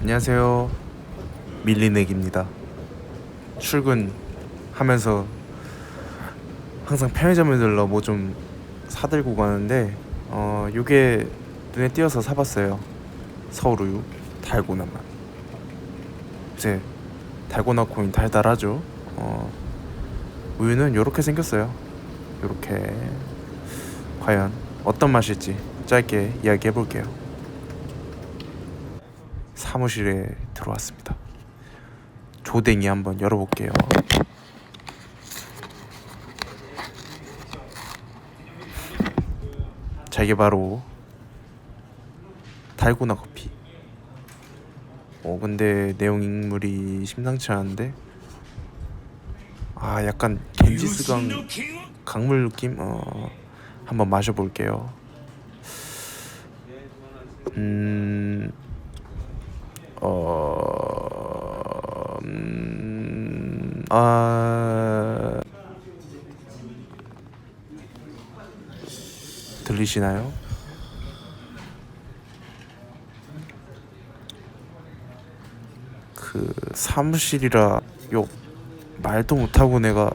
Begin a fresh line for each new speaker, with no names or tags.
안녕하세요. 밀리넥입니다. 출근하면서 항상 편의점에 들러 뭐 좀 사들고 가는데 어 요게 눈에 띄어서 사봤어요. 서울 우유 달고나 맛. 이제 달고나 코인 달달하죠. 어 우유는 요렇게 생겼어요. 요렇게 과연 어떤 맛일지 짧게 이야기해 볼게요. 사무실에 들어왔습니다. 조댕이 한번 열어볼게요. 자 이게 바로 달고나 커피. 어 근데 내용 인물이 심상치 않은데 아 약간 겐지스강 강물 느낌 어 한번 마셔볼게요. 음. 음, 아, 들리시나요? 그 사무실이라 욕 말도 못하고 내가